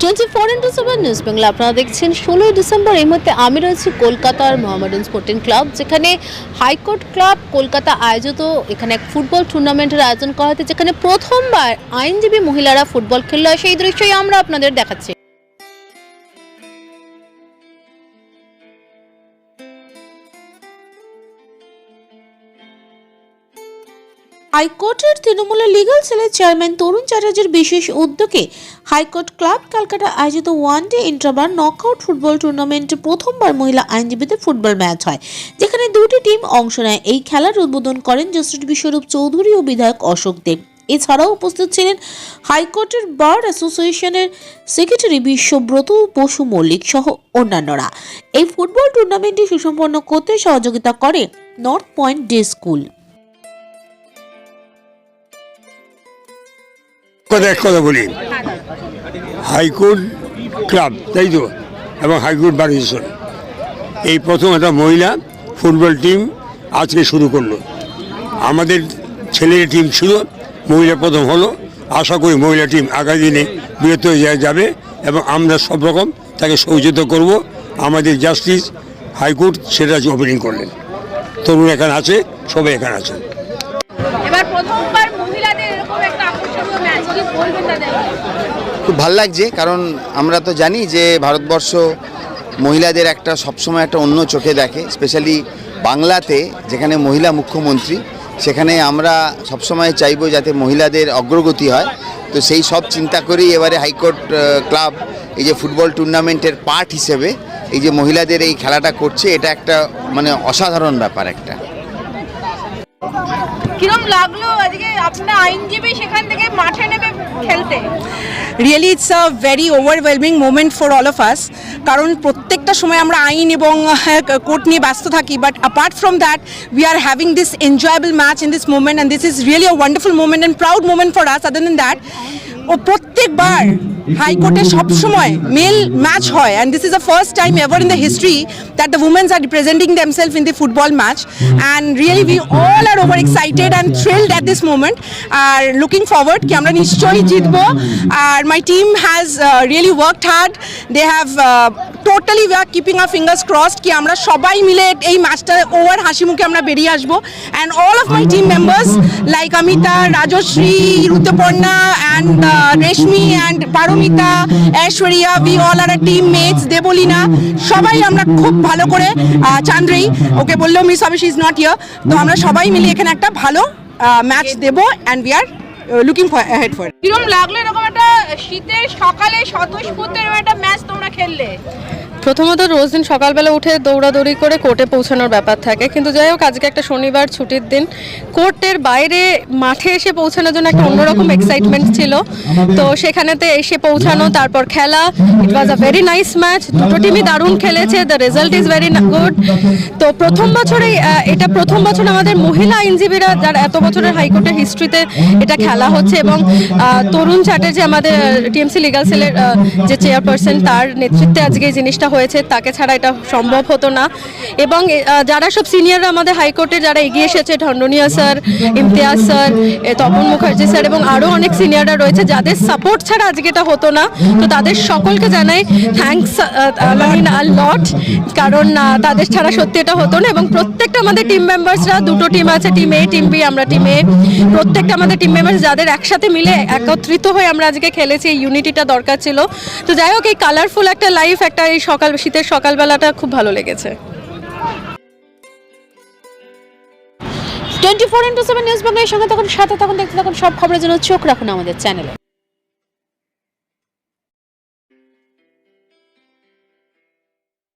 Twenty four into news Bangla. আপনারা দেখছেন ষোলোই ডিসেম্বর। এই মুহূর্তে আমি রয়েছি কলকাতার মোহামেডান স্পোর্টিং ক্লাব, যেখানে হাইকোর্ট ক্লাব কলকাতা আয়োজিত এখানে এক ফুটবল টুর্নামেন্টের আয়োজন করা হয়েছে, যেখানে প্রথমবার আইনজীবী মহিলারা ফুটবল খেললো। সেই দৃশ্যই আমরা আপনাদের দেখাচ্ছি। হাইকোর্টের তৃণমূলের লিগাল সেলের চেয়ারম্যান তরুণ চ্যাটার্জির বিশেষ উদ্যোগে হাইকোর্ট ক্লাব ক্যালকাটা আয়োজিত one day intrabar knockout football টুর্নামেন্টে প্রথমবার মহিলা আইনজীবীদের ফুটবল ম্যাচ হয়। যেখানে দুটি টিম অংশ নেয়। এই খেলার উদ্বোধন করেন জস্টিস বিশ্বরূপ চৌধুরী ও বিধায়ক অশোক দেব। এছাড়াও উপস্থিত ছিলেন হাইকোর্টের বার অ্যাসোসিয়েশনের সেক্রেটারি বিশ্বব্রত বসু মল্লিক সহ অন্যান্যরা। এই ফুটবল টুর্নামেন্টটি সুসম্পন্ন করতে সহযোগিতা করে নর্থ পয়েন্ট ডে স্কুল কথা এক কথা বলি। হাইকোর্ট ক্লাব, তাই তো? এবং হাইকোর্ট বার এই প্রথম একটা মহিলা ফুটবল টিম আজকে শুরু করল। আমাদের ছেলের টিম ছিল মহিলা প্রথম হলো। আশা করি মহিলা টিম আগামী দিনে বৃহত্তর যাবে এবং আমরা সব রকম তাকে সহযোগিতা করব। আমাদের জাস্টিস হাইকোর্ট সেটা ওপেনিং করলেন। তরুণ এখানে আছে, সবাই এখানে আছে। এবার প্রথমবার মহিলাদের এরকম একটা খুব ভালো লাগছে, কারণ আমরা তো জানি যে ভারতবর্ষ মহিলাদের একটা সবসময় একটা অন্য চোখে দেখে, স্পেশালি বাংলাতে যেখানে মহিলা মুখ্যমন্ত্রী, সেখানে আমরা সবসময় চাইব যাতে মহিলাদের অগ্রগতি হয়। তো সেই সব চিন্তা করেই এবারে হাইকোর্ট ক্লাব, এই যে ফুটবল টুর্নামেন্টের পার্ট হিসেবে এই যে মহিলাদের এই খেলাটা করছে, এটা একটা মানে অসাধারণ ব্যাপার একটা। কিরম লাগল আজকে? আপনার আইনজীবী সেখান থেকে মাঠে নেমে খেলতে। Really it's a very overwhelming moment for all of us কারণ প্রত্যেকটা সময় আমরা আইন এবং কোর্ট নিয়ে ব্যস্ত থাকি but apart from that we are having this enjoyable match in this moment and this is really a wonderful moment and proud moment for us other than that ও প্রত্যেকবার হাইকোর্টে সবসময় মেল ম্যাচ হয়। And this is the first time ever in the history that the women's are representing themselves in the football match and really we all are over excited and thrilled at this moment are looking forward কি আমরা নিশ্চয়ই জিতবো। আর my team has really worked hard they have totally we are keeping our fingers crossed কি আমরা সবাই মিলে এই ম্যাচটা ওভার হাসি মুখে আমরা বেরিয়ে আসব। And all of my team members like Amita Rajshree Rituparna and Reshmi and Paromita Aishwarya we all are teammates Debolina সবাই আমরা খুব ভালো করে চান্দ্রেই ওকে বললেও মিস হবে শি ইজ নট ইয়ার তো আমরা সবাই মিলে এখানে একটা ভালো ম্যাচ দেবো and we are looking for head for কিরম লাগল এরকম শীতের সকালে স্বতঃস্ফূর্ত একটা ম্যাচ তোমরা খেললে। প্রথমত রোজ দিন সকালবেলা উঠে দৌড়াদৌড়ি করে কোর্টে পৌঁছানোর ব্যাপার থাকে। কিন্তু যাই হোক, আজকে একটা শনিবার, ছুটির দিন। কোর্টের বাইরে মাঠে এসে পৌঁছানোর জন্য একটা অন্যরকম এক্সাইটমেন্ট ছিল। তো সেখানেতে এসে পৌঁছানো, তারপর খেলা। It was a very nice match দুটো টিমই দারুণ খেলেছে। The result is very good তো প্রথম বছরেই এটা প্রথম বছর আমাদের মহিলা আইনজীবীরা যার এত বছরের হাইকোর্টের হিস্ট্রিতে এটা খেলা হচ্ছে এবং তরুণ চ্যাটার্জি আমাদের টিএমসি লিগাল সেলের যে চেয়ারপারসন তার নেতৃত্বে আজকে এই জিনিসটা হয়েছে, তাকে ছাড়া এটা সম্ভব হতো না। এবং যারা সব সিনিয়ররা আমাদের হাইকোর্টে যারা এগিয়ে এসেছে Dhandhania sir Imtiaz sir Tapan Mukherjee sir এবং আরও অনেক সিনিয়ররা রয়েছে, যাদের সাপোর্ট ছাড়া আজকে এটা হতো না, তো তাদের সকলকে জানাই থ্যাঙ্কস লট কারণ তাদের ছাড়া সত্যি এটা হতো না এবং প্রত্যেকটা আমাদের টিম মেম্বার্সরা দুটো টিম আছে টিম এ টিম বি আমরা টিম এ প্রত্যেকটা আমাদের টিম মেম্বার্স যাদের একসাথে মিলে একত্রিত হয়ে আমরা আজকে খেলেছি, এই ইউনিটিটা দরকার ছিল। তো যাই হোক, এই কালারফুল একটা লাইফ একটা এই সকাল শীতের সকালবেলাটা খুব ভালো লেগেছে। Twenty four into seven news বাংলার সঙ্গে তখন সাথে তখন দেখতে তখন সব খবরের জন্য চোখ রাখুন আমাদের চ্যানেলে।